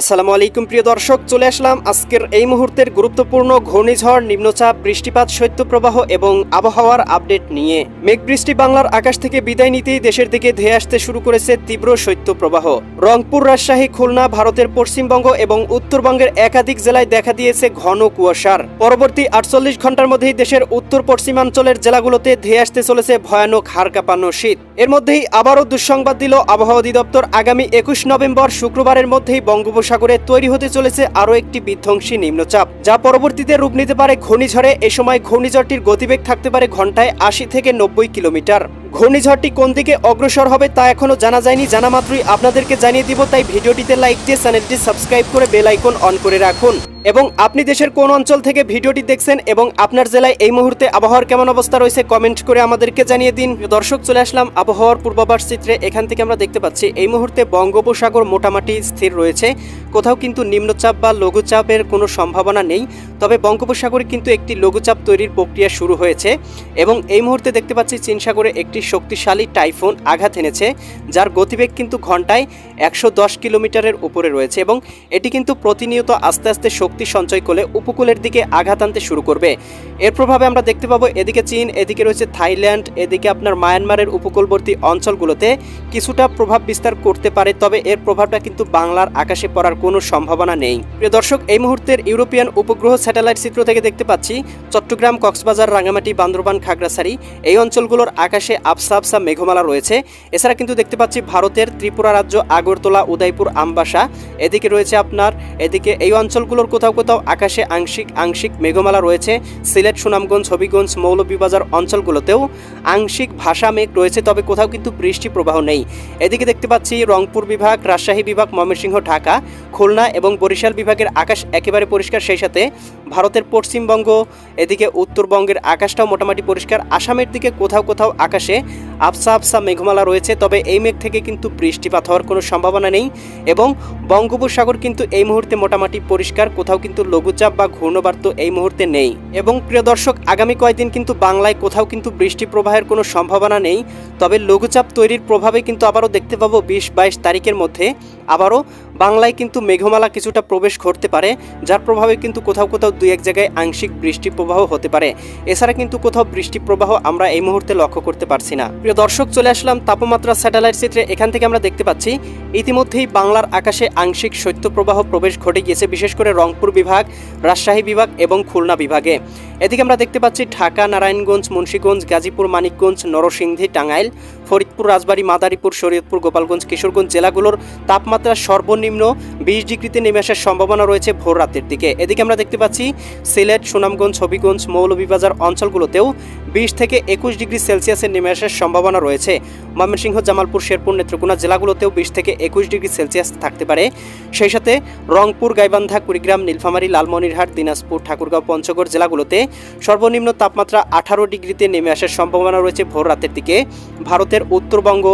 আসসালামু আলাইকুম, প্রিয় দর্শক, চলে আসলাম আজকের এই মুহূর্তের গুরুত্বপূর্ণ ঘূর্ণিঝড়, নিম্নচাপ, বৃষ্টিপাত, শৈত্যপ্রবাহ এবং আবহাওয়ার আপডেট নিয়ে। মেঘ বৃষ্টি বাংলার আকাশ থেকে বিদায় নিতেই দেশের দিকে ধেয়ে আসতে শুরু করেছে তীব্র শৈত্যপ্রবাহ। রংপুর, রাজশাহী, খুলনা, ভারতের পশ্চিমবঙ্গ এবং উত্তরবঙ্গের একাধিক জেলায় দেখা দিয়েছে ঘন কুয়াশার। পরবর্তী আটচল্লিশ ঘণ্টার মধ্যেই দেশের উত্তর পশ্চিমাঞ্চলের জেলাগুলোতে ধেয়ে আসতে চলেছে ভয়ানক হাড় কাঁপানো শীত। এর মধ্যেই আবারও দুঃসংবাদ দিল আবহাওয়া অধিদপ্তর। আগামী একুশ নভেম্বর শুক্রবারের মধ্যেই বঙ্গোপসাগরে তৈরি হতে চলেছে আরও একটি বিধ্বংসী নিম্নচাপ, যা পরবর্তীতে রূপ নিতে পারে ঘূর্ণিঝড়ে। এ সময় ঘূর্ণিঝড়টির গতিবেগ থাকতে পারে ঘন্টায় আশি থেকে নব্বই কিলোমিটার। ঘূর্ণিঝড়টি কোন দিকে অগ্রসর হবে তা এখনও জানা যায়নি। জানা মাত্রই আপনাদেরকে জানিয়ে দিব, তাই ভিডিওটিতে লাইক দিয়ে চ্যানেলটি সাবস্ক্রাইব করে বেল আইকন অন করে রাখুন। এবং আপনি দেশের কোন অঞ্চল থেকে ভিডিওটি দেখছেন এবং আপনার জেলায় এই মুহূর্তে আবহাওয়ার কেমন অবস্থা রয়েছে কমেন্ট করে আমাদেরকে জানিয়ে দিন। দর্শক, চলে আসলাম আবহাওয়ার পূর্বাভাস চিত্রে। এখান থেকে আমরা দেখতে পাচ্ছি, এই মুহূর্তে বঙ্গোপসাগর মোটামুটি স্থির রয়েছে। কোথাও কিন্তু নিম্নচাপ বা লঘুচাপের কোনো সম্ভাবনা নেই, তবে বঙ্গোপসাগরে কিন্তু একটি লঘুচাপ তৈরির প্রক্রিয়া শুরু হয়েছে এবং এই মুহূর্তে দেখতে পাচ্ছি চীন সাগরে একটি শক্তিশালী টাইফুন আঘাত এনেছে, যার গতিবেগ কিন্তু ঘন্টায় একশো দশ কিলোমিটারের উপরে রয়েছে এবং এটি কিন্তু প্রতিনিয়ত আস্তে আস্তে শক্তি সঞ্চয় করে উপকূলের দিকে আঘাত আনতে শুরু করবে। এর প্রভাবে আমরা দেখতে পাবো এদিকে চীন, এদিকে রয়েছে থাইল্যান্ড, এদিকে আপনার মায়ানমারের উপকূলবর্তী অঞ্চলগুলোতে কিছুটা প্রভাব বিস্তার করতে পারে, তবে এর প্রভাবটা কিন্তু বাংলার আকাশে পড়ার কোনো সম্ভাবনা নেই। প্রিয় দর্শক, এই মুহূর্তের ইউরোপিয়ান উপগ্রহ স্যাটেলাইট চিত্র থেকে দেখতে পাচ্ছি চট্টগ্রাম, কক্সবাজার রাঙামাটি বান্দরবান, খাগড়াছড়ি। এই অঞ্চলগুলোর আকাশে আবসা আবসা মেঘমালা রয়েছে। এছাড়া কিন্তু দেখতে পাচ্ছি ভারতের ত্রিপুরা রাজ্য, আগরতলা, উদয়পুর, আমবাসা। এদিকে রয়েছে আপনার, এদিকে এই অঞ্চলগুলোর কোথাও কোথাও আকাশে আংশিক আংশিক মেঘমালা রয়েছে। সিলেট, সুনামগঞ্জ, হবিগঞ্জ, মৌলভীবাজার অঞ্চলগুলোতেও আংশিক ভাষা মেঘ রয়েছে, তবে কোথাও কিন্তু বৃষ্টি প্রবাহ নেই। এদিকে দেখতে পাচ্ছি রংপুর বিভাগ, রাজশাহী বিভাগ, ময়মনসিংহ, ঢাকা। খুলনা এবং বরিশাল বিভাগের আকাশ একেবারে পরিষ্কার, সেই সাথে ভারতের পশ্চিমবঙ্গ, এদিকে উত্তরবঙ্গের আকাশটাও মোটামুটি পরিষ্কার। আসামের দিকে কোথাও কোথাও আকাশে আবসা আবসা মেঘমালা রয়েছে, তবে এই মেঘ থেকে কিন্তু বৃষ্টিপাত হওয়ার কোনো সম্ভাবনা নেই এবং বঙ্গোপসাগর কিন্তু এই মুহূর্তে মোটামুটি পরিষ্কার, কোথাও কিন্তু লঘুচাপ বা ঘূর্ণবার্ত এই মুহূর্তে নেই। এবং প্রিয় দর্শক, আগামী কয়েকদিন কিন্তু বাংলায় কোথাও কিন্তু বৃষ্টি প্রবাহের কোনো সম্ভাবনা নেই, তবে লঘুচাপ তৈরির প্রভাবে কিন্তু আবারও দেখতে পাবো বিশ বাইশ তারিখের মধ্যে আবারও বাংলায় কিন্তু মেঘমালা কিছুটা প্রবেশ ঘটতে পারে, যার প্রভাবে কিন্তু কোথাও কোথাও দুই এক জায়গায় আংশিক বৃষ্টি প্রবাহ হতে পারে। এছাড়া কিন্তু কোথাও বৃষ্টি প্রবাহ আমরা এই মুহূর্তে লক্ষ্য করতে পারছি না। প্রিয় দর্শক, চলে আসলাম তাপমাত্রা স্যাটেলাইট চিত্রে। এখান থেকে আমরা দেখতে পাচ্ছি, ইতিমধ্যেই বাংলার আকাশে আংশিক শৈত্যপ্রবাহ প্রবেশ ঘটে গিয়েছে, বিশেষ করে রংপুর বিভাগ, রাজশাহী বিভাগ এবং খুলনা বিভাগে। এদিকে আমরা দেখতে পাচ্ছি ঢাকা, নারায়ণগঞ্জ, মুন্সীগঞ্জ, গাজীপুর, মানিকগঞ্জ, নরসিংদী, টাঙ্গাইল, ফরিদপুর, রাজবাড়ী, মাদারীপুর, শরীয়তপুর, গোপালগঞ্জ, কিশোরগঞ্জ জেলাগুলোর তাপমাত্রা সর্বনিম্ন বিশ ডিগ্রিতে নেমে আসার সম্ভাবনা রয়েছে ভোর রাতের দিকে। এদিকে আমরা দেখতে পাচ্ছি সিলেট, সুনামগঞ্জ, হবিগঞ্জ, মৌলভীবাজার অঞ্চলগুলোতেও বিশ থেকে একুশ ডিগ্রি সেলসিয়াসের নেমে আসার সম্ভাবনা রয়েছে। ময়মনসিংহ, জামালপুর, শেরপুর, নেত্রকোনা জেলাগুলোতেও বিশ থেকে একুশ ডিগ্রি সেলসিয়াস থাকতে পারে। সেই সাথে রংপুর, গাইবান্ধা, কুড়িগ্রাম, নীলফামারী, লালমনিরহাট, দিনাজপুর, ঠাকুরগাঁও, পঞ্চগড় জেলাগুলোতে সর্বনিম্ন তাপমাত্রা আঠারো ডিগ্রিতে নেমে আসার সম্ভাবনা রয়েছে ভোর রাতের দিকে। ভারতের উত্তরবঙ্গ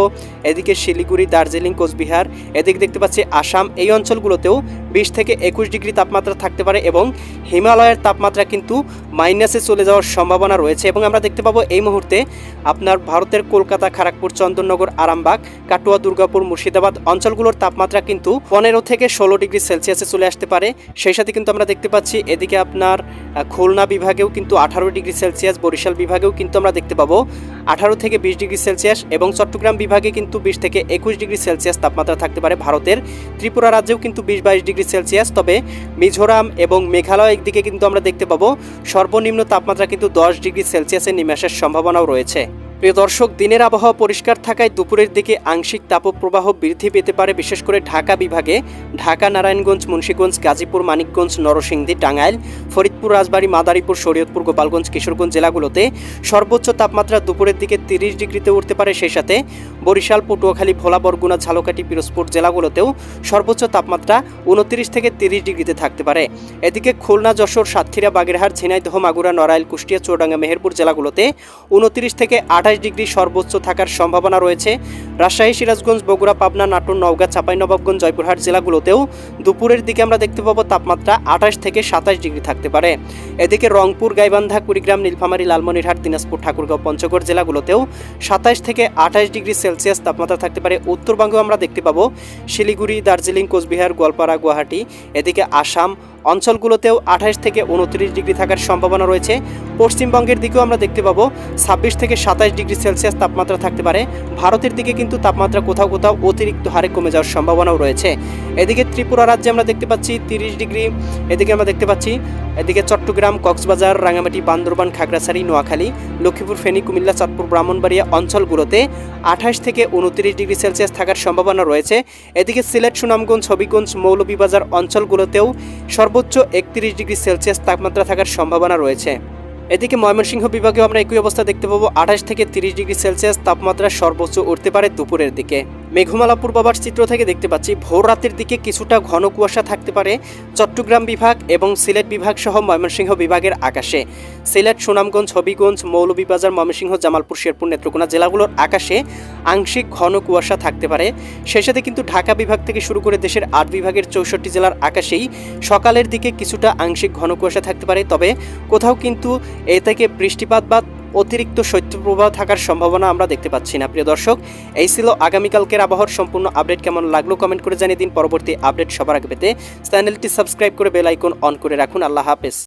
এদিকে শিলিগুড়ি, দার্জিলিং, কোচবিহার, এদিকে দেখতে পাচ্ছি আসাম, এই অঞ্চলগুলোতেও বিশ থেকে একুশ ডিগ্রি তাপমাত্রা থাকতে পারে এবং হিমালয়ের তাপমাত্রা কিন্তু মাইনাসে চলে যাওয়ার সম্ভাবনা রয়েছে এবং আমরা দেখতে পাবো এই মুহূর্তে আপনার ভারতের কলকাতা খড়গপুর চন্দননগর, আরামবাগ, কাটুয়া, দুর্গাপুর, মুর্শিদাবাদ অঞ্চলগুলোর তাপমাত্রা কিন্তু পনেরো থেকে ষোলো ডিগ্রি সেলসিয়াসে চলে আসতে পারে। সেই সাথে কিন্তু আমরা দেখতে পাচ্ছি এদিকে আপনার খুলনা বিভাগেও কিন্তু আঠারো ডিগ্রি সেলসিয়াস, বরিশাল বিভাগেও কিন্তু আমরা দেখতে পাবো আঠারো থেকে বিশ ডিগ্রি সেলসিয়াস এবং চট্টগ্রাম বিভাগে কিন্তু বিশ থেকে একুশ ডিগ্রি সেলসিয়াস তাপমাত্রা থাকতে পারে ভারতের। ত্রিপুরা রাজ্যেও কিন্তু বিশ বাইশ ডিগ্রি সেলসিয়াস। তবে মিজোরাম এবং মেঘালয় একদিকে কিন্তু আমরা দেখতে পাবো। সর্বনিম্ন তাপমাত্রা কিন্তু দশ ডিগ্রি সেলসিয়াসে নেমে আসার সম্ভাবনাও রয়েছে। প্রিয় দর্শক, দিনের আবহাওয়া পরিষ্কার থাকায় দুপুরের দিকে আংশিক তাপপ্রবাহ বৃদ্ধি পেতে পারে, বিশেষ করে ঢাকা বিভাগে। ঢাকা, নারায়ণগঞ্জ, মুন্সীগঞ্জ, গাজীপুর, মানিকগঞ্জ, নরসিংদী, টাঙ্গাইল, ফরিদপুর, রাজবাড়ী, মাদারীপুর, শরীয়তপুর, গোপালগঞ্জ, কিশোরগঞ্জ জেলাগুলোতে সর্বোচ্চ তাপমাত্রা দুপুরের দিকে তিরিশ ডিগ্রিতে উঠতে পারে। সেই সাথে বরিশাল, পটুয়াখালী, ভোলা, বরগুনা, ঝালকাঠি, পিরোজপুর জেলাগুলোতেও সর্বোচ্চ তাপমাত্রা উনত্রিশ থেকে তিরিশ ডিগ্রিতে থাকতে পারে। এদিকে খুলনা, যশোর, সাতক্ষীরা, বাগেরহাট, ঝিনাইদহ, মাগুরা, নড়াইল, কুষ্টিয়া, চুয়াডাঙ্গা, মেহেরপুর জেলাগুলোতে উনত্রিশ থেকে আঠাশ সাতাশ ডিগ্রি সর্বোচ্চ থাকার সম্ভাবনা রয়েছে। রাজশাহী, সিরাজগঞ্জ, বগুড়া, পাবনা, নাটোর, নওগাঁ চাঁপাইনবাবগঞ্জ জয়পুরহাট জেলাগুলোতেও দুপুরের দিকে আমরা দেখতে পাবো তাপমাত্রা আঠাশ থেকে সাতাশ ডিগ্রি থাকতে পারে। এদিকে রংপুর, গাইবান্ধা, কুড়িগ্রাম, নীলফামারী, লালমনিরহাট, দিনাজপুর, ঠাকুরগাঁও, পঞ্চগড় জেলাগুলোতেও সাতাশ থেকে আঠাশ ডিগ্রি সেলসিয়াস তাপমাত্রা থাকতে পারে। উত্তরবঙ্গেও আমরা দেখতে পাবো শিলিগুড়ি, দার্জিলিং, কোচবিহার, গোয়ালপাড়া, গুয়াহাটি, এদিকে আসাম অঞ্চলগুলোতেও আঠাশ থেকে উনত্রিশ ডিগ্রি থাকার সম্ভাবনা রয়েছে। পশ্চিমবঙ্গের দিকেও আমরা দেখতে পাবো, ছাব্বিশ থেকে সাতাশ ডিগ্রি সেলসিয়াস তাপমাত্রা থাকতে পারে। ভারতের দিকে কিন্তু তাপমাত্রা কোথাও কোথাও অতিরিক্ত হারে কমে যাওয়ার সম্ভাবনাও রয়েছে। এদিকে ত্রিপুরা রাজ্যে আমরা দেখতে পাচ্ছি তিরিশ ডিগ্রি, এদিকে আমরা দেখতে পাচ্ছি, এদিকে চট্টগ্রাম, কক্সবাজার রাঙামাটি বান্দরবান, খাগড়াছড়ি, নোয়াখালী, লক্ষ্মীপুর, ফেনী, কুমিল্লা, চাঁদপুর, ব্রাহ্মণবাড়িয়া অঞ্চলগুলোতে আঠাশ থেকে উনত্রিশ ডিগ্রি সেলসিয়াস থাকার সম্ভাবনা রয়েছে। এদিকে সিলেট, সুনামগঞ্জ, হবিগঞ্জ, মৌলভীবাজার অঞ্চলগুলোতেও সর্বোচ্চ একত্রিশ ডিগ্রি সেলসিয়াস তাপমাত্রা থাকার সম্ভাবনা রয়েছে। এদিকে ময়মনসিংহ বিভাগেও আমরা একই অবস্থা দেখতে পাবো। আঠাশ থেকে তিরিশ ডিগ্রি সেলসিয়াস তাপমাত্রা সর্বোচ্চ উঠতে পারে দুপুরের দিকে। মেঘমালা পূর্বাভাস চিত্র থেকে দেখতে পাচ্ছি, ভোর রাতের দিকে কিছুটা ঘন কুয়াশা থাকতে পারে চট্টগ্রাম বিভাগ এবং সিলেট বিভাগ সহ ময়মনসিংহ বিভাগের আকাশে। সিলেট, সুনামগঞ্জ, হবিগঞ্জ, মৌলভীবাজার, ময়মনসিংহ, জামালপুর, শেরপুর, নেত্রকোনা জেলাগুলোর আকাশে আংশিক ঘন কুয়াশা থাকতে পারে। সেই সাথে কিন্তু ঢাকা বিভাগ থেকে শুরু করে দেশের আট বিভাগের চৌষট্টি জেলার আকাশেই সকালের দিকে কিছুটা আংশিক ঘন কুয়াশা থাকতে পারে। তবে কোথাও কিন্তু এ থেকে বৃষ্টিপাত বা অতিরিক্ত শৈত্যপ্রবাহ থাকার সম্ভাবনা আমরা দেখতে পাচ্ছি না। প্রিয় দর্শক, এই ছিল আগামীকালকের আবহাওয়ার সম্পূর্ণ আপডেট। কেমন লাগল কমেন্ট করে জানিয়ে দিন। পরবর্তী আপডেট সবার আগে পেতে চ্যানেলটি সাবস্ক্রাইব করে বেল আইকন অন করে রাখুন। আল্লাহ হাফেজ।